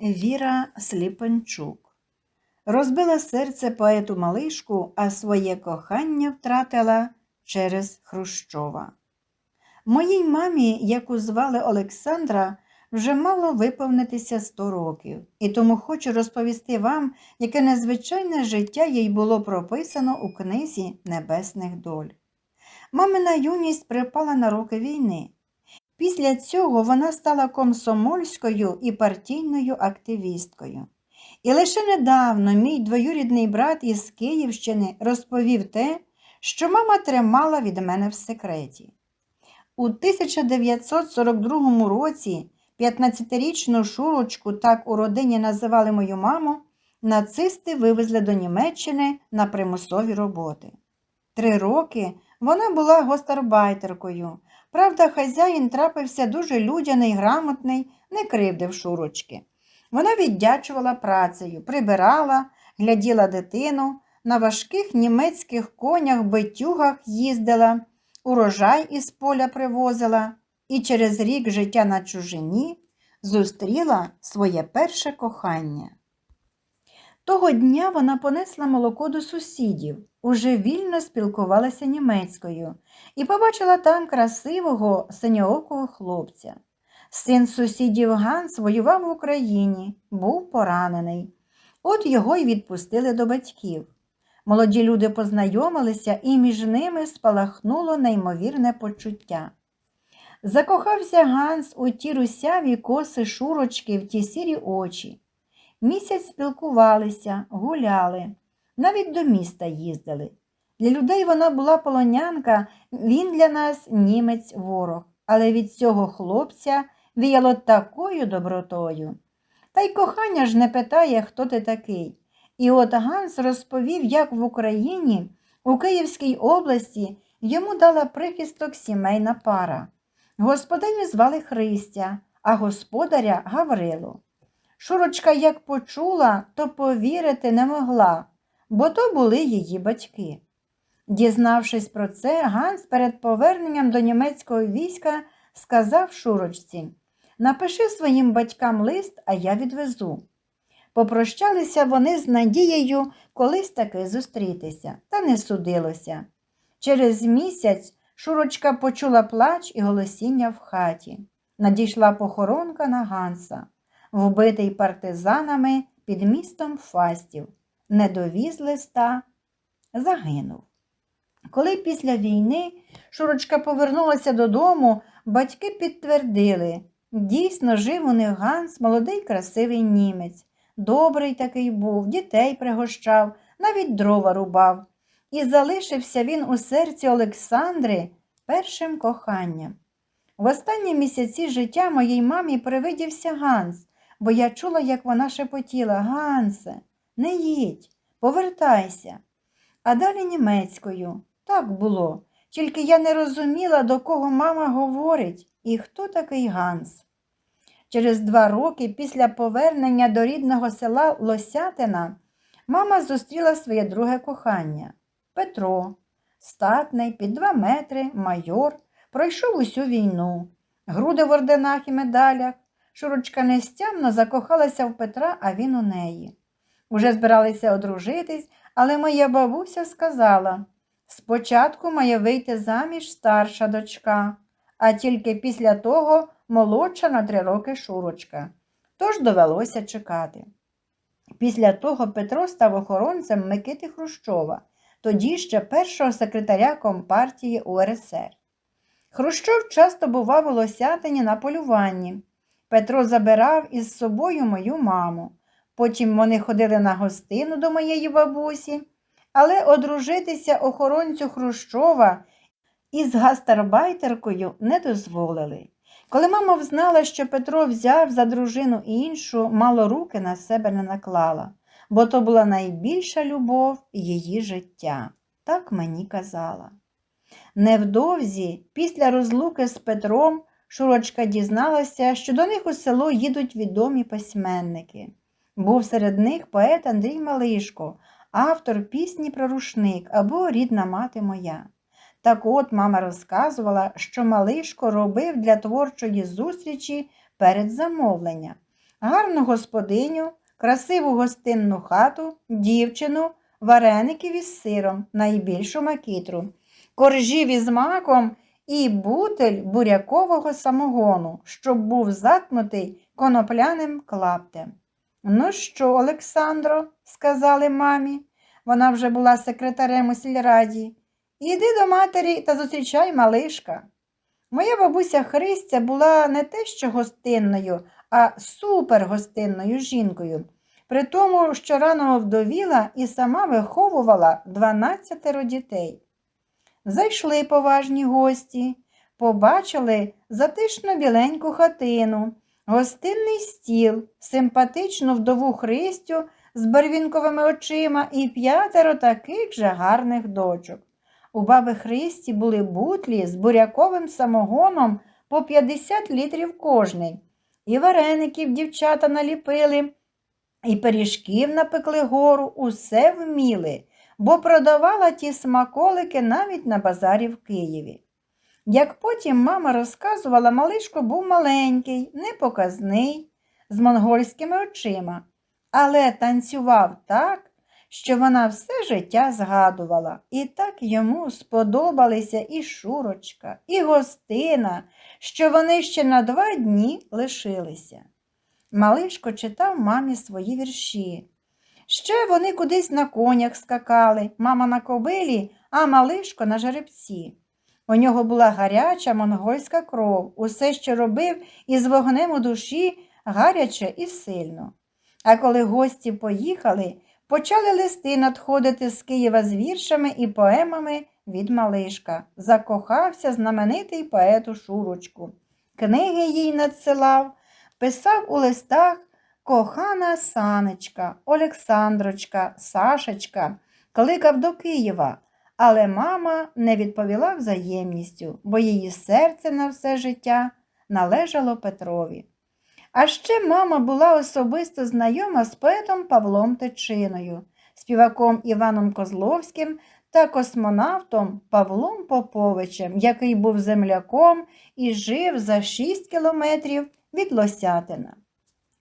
Віра Сліпенчук розбила серце поету Малишку, а своє кохання втратила через Хрущова. Моїй мамі, яку звали Олександра, вже мало виповнитися 100 років, і тому хочу розповісти вам, яке незвичайне життя їй було прописано у книзі Небесних доль. Мамина юність припала на роки війни. Після цього вона стала комсомольською і партійною активісткою. І лише недавно мій двоюрідний брат із Київщини розповів те, що мама тримала від мене в секреті. У 1942 році 15-річну Шурочку, так у родині називали мою маму, нацисти вивезли до Німеччини на примусові роботи. Три роки вона була гостарбайтеркою. Правда, хазяїн трапився дуже людяний, грамотний, не кривдив Шурочки. Вона віддячувала працею, прибирала, гляділа дитину, на важких німецьких конях, битюгах їздила, урожай із поля привозила і через рік життя на чужині зустріла своє перше кохання. Того дня вона понесла молоко до сусідів, уже вільно спілкувалася німецькою і побачила там красивого синьоокого хлопця. Син сусідів Ганс воював в Україні, був поранений. От його й відпустили до батьків. Молоді люди познайомилися, і між ними спалахнуло неймовірне почуття. Закохався Ганс у ті русяві коси шурочки в ті сірі очі. Місяць спілкувалися, гуляли, навіть до міста їздили. Для людей вона була полонянка, він для нас німець ворог, але від цього хлопця віяло такою добротою. Та й кохання ж не питає, хто ти такий. І от Ганс розповів, як в Україні, у Київській області, йому дала прихисток сімейна пара. Господиню звали Христя, а господаря Гаврило. Шурочка, як почула, то повірити не могла, бо то були її батьки. Дізнавшись про це, Ганс перед поверненням до німецького війська сказав Шурочці Напиши своїм батькам лист, а я відвезу. Попрощалися вони з надією колись таки зустрітися, та не судилося. Через місяць Шурочка почула плач і голосіння в хаті. Надійшла похоронка на Ганса, вбитий партизанами під містом Фастів. Не довіз листа, загинув. Коли після війни Шурочка повернулася додому, батьки підтвердили, дійсно жив у них Ганс, молодий красивий німець. Добрий такий був, дітей пригощав, навіть дрова рубав. І залишився він у серці Олександри першим коханням. В останні місяці життя моїй мамі привидівся Ганс, бо я чула, як вона шепотіла Гансе, не їдь, повертайся. А далі німецькою. Так було, тільки я не розуміла, до кого мама говорить і хто такий Ганс. Через два роки після повернення до рідного села Лосятина мама зустріла своє друге кохання Петро, статний, під два метри, майор, пройшов усю війну, груди в орденах і медалях. Шурочка нестямно закохалася в Петра, а він у неї. Уже збиралися одружитись, але моя бабуся сказала спочатку має вийти заміж старша дочка, а тільки після того молодша на три роки Шурочка. Тож довелося чекати. Після того Петро став охоронцем Микити Хрущова, тоді ще першого секретаря Компартії УРСР. Хрущов часто бував у Лосятині на полюванні. Петро забирав із собою мою маму. Потім вони ходили на гостину до моєї бабусі, але одружитися охоронцю Хрущова із гастарбайтеркою не дозволили. Коли мама взнала, що Петро взяв за дружину іншу, мало руки на себе не наклала, бо то була найбільша любов її життя, так мені казала. Невдовзі, після розлуки з Петром, Шурочка дізналася, що до них у село їдуть відомі письменники. Був серед них поет Андрій Малишко, автор пісні про рушник або рідна мати моя. Так от мама розказувала, що Малишко робив для творчої зустрічі перед замовлення. гарну господиню, красиву гостинну хату, дівчину, вареників із сиром, найбільшу макітру, коржів із маком і бутель бурякового самогону, щоб був заткнутий конопляним клаптем. Ну що, Олександро, сказали мамі, вона вже була секретарем у сільраді, іди до матері та зустрічай малишка. Моя бабуся Христя була не те що гостинною, а супергостинною жінкою, при тому, що рано вдовіла і сама виховувала 12 дітей. Зайшли поважні гості, побачили затишно біленьку хатину, гостинний стіл, симпатичну вдову Христю з барвінковими очима і п'ятеро таких же гарних дочок. У баби Христі були бутлі з буряковим самогоном по 50 літрів кожний. І вареників дівчата наліпили, і пиріжків напекли гору, усе вміли, бо продавала ті смаколики навіть на базарі в Києві. Як потім мама розказувала, малишко був маленький, непоказний, з монгольськими очима, але танцював так, що вона все життя згадувала, і так йому сподобалися і Шурочка, і гостина, що вони ще на два дні лишилися. Малишко читав мамі свої вірші. Ще вони кудись на конях скакали, мама на кобилі, а малишко на жеребці. У нього була гаряча монгольська кров, усе, що робив із вогнем у душі, гаряче і сильно. А коли гості поїхали, почали листи надходити з Києва з віршами і поемами від Малишка. Закохався знаменитий поет у Шурочку. Книги їй надсилав, писав у листах кохана Санечка, Олександрочка, Сашечка, кликав до Києва. Але мама не відповіла взаємністю, бо її серце на все життя належало Петрові. А ще мама була особисто знайома з поетом Павлом Тичиною, співаком Іваном Козловським та космонавтом Павлом Поповичем, який був земляком і жив за 6 кілометрів від Лосятина.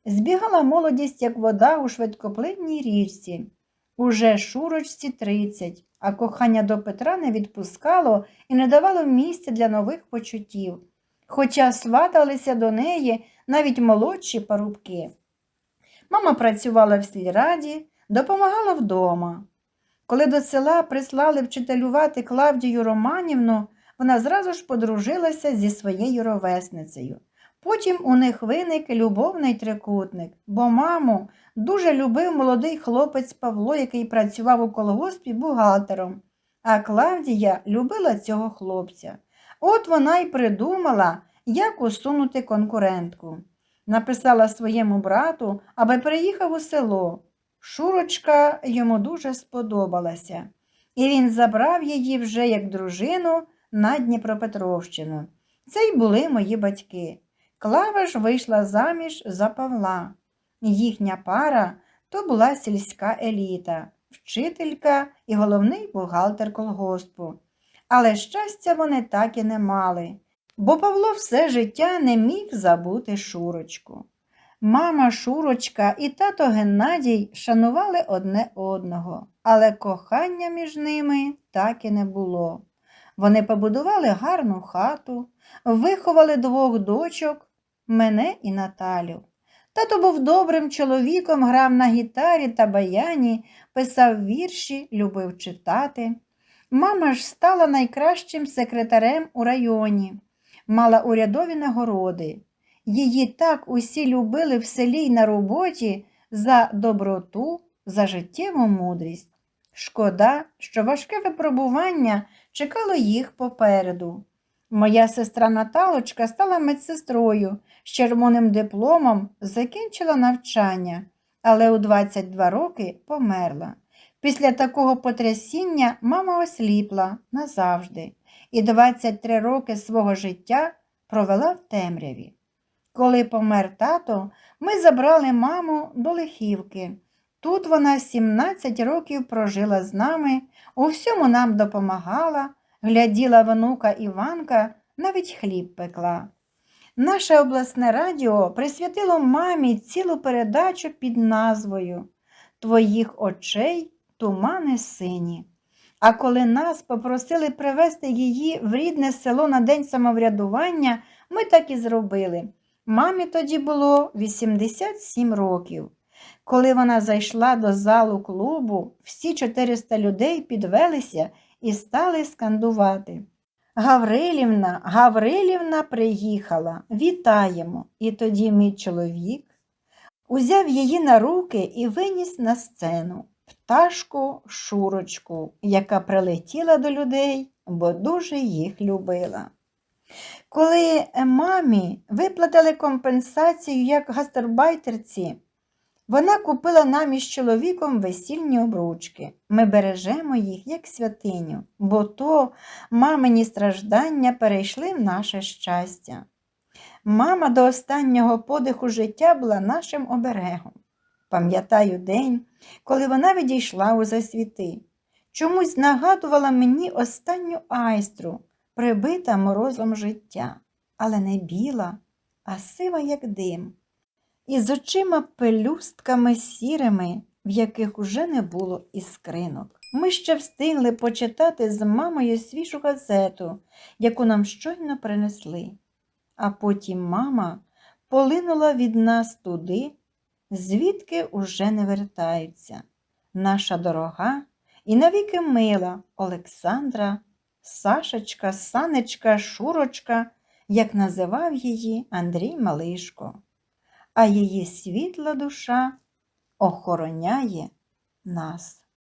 Збігала молодість, як вода у швидкоплинній річці. Уже шурочці 30, а кохання до Петра не відпускало і не давало місця для нових почуттів, хоча сваталися до неї навіть молодші парубки. Мама працювала в сільраді, допомагала вдома. Коли до села прислали вчителювати Клавдію Романівну, вона зразу ж подружилася зі своєю ровесницею. Потім у них виник любовний трикутник, бо маму дуже любив молодий хлопець Павло, який працював у колгоспі бухгалтером, а Клавдія любила цього хлопця. От вона й придумала, як усунути конкурентку. Написала своєму брату, аби переїхав у село. Шурочка йому дуже сподобалася, і він забрав її вже як дружину на Дніпропетровщину. Це й були мої батьки. Клава ж вийшла заміж за Павла. Їхня пара то була сільська еліта, вчителька і головний бухгалтер колгоспу. Але щастя вони так і не мали, бо Павло все життя не міг забути Шурочку. Мама Шурочка і тато Геннадій шанували одне одного, але кохання між ними так і не було. Вони побудували гарну хату, виховали двох дочок, мене і Наталю. Тато був добрим чоловіком, грав на гітарі та баяні, писав вірші, любив читати. Мама ж стала найкращим секретарем у районі, мала урядові нагороди. Її так усі любили в селі й на роботі за доброту, за життєву мудрість. Шкода, що важке випробування чекало їх попереду. Моя сестра Наталочка стала медсестрою з червоним дипломом, закінчила навчання, але у 22 роки померла. Після такого потрясіння мама осліпла назавжди і 23 роки свого життя провела в темряві. Коли помер тато, ми забрали маму до Лихівки. Тут вона 17 років прожила з нами, у всьому нам допомагала, гляділа внука Іванка, навіть хліб пекла. Наше обласне радіо присвятило мамі цілу передачу під назвою Твоїх очей тумани сині. А коли нас попросили привезти її в рідне село на День самоврядування, ми так і зробили. Мамі тоді було 87 років. Коли вона зайшла до залу клубу, всі 400 людей підвелися і стали скандувати. Гаврилівна, Гаврилівна приїхала, вітаємо. І тоді мій чоловік узяв її на руки і виніс на сцену пташку Шурочку, яка прилетіла до людей, бо дуже їх любила. Коли мамі виплатили компенсацію як гастарбайтерці, вона купила нам із чоловіком весільні обручки. Ми бережемо їх як святиню, бо то мамині страждання перейшли в наше щастя. Мама до останнього подиху життя була нашим оберегом. Пам'ятаю день, коли вона відійшла у засвіти. Чомусь нагадувала мені останню айстру, прибита морозом життя, але не біла, а сива, як дим, і з очима пелюстками сірими, в яких уже не було іскринок. Ми ще встигли почитати з мамою свіжу газету, яку нам щойно принесли. А потім мама полинула від нас туди, звідки уже не вертаються. Наша дорога і навіки мила Олександра, Сашечка, Санечка, Шурочка, як називав її Андрій Малишко, а її світла душа охороняє нас.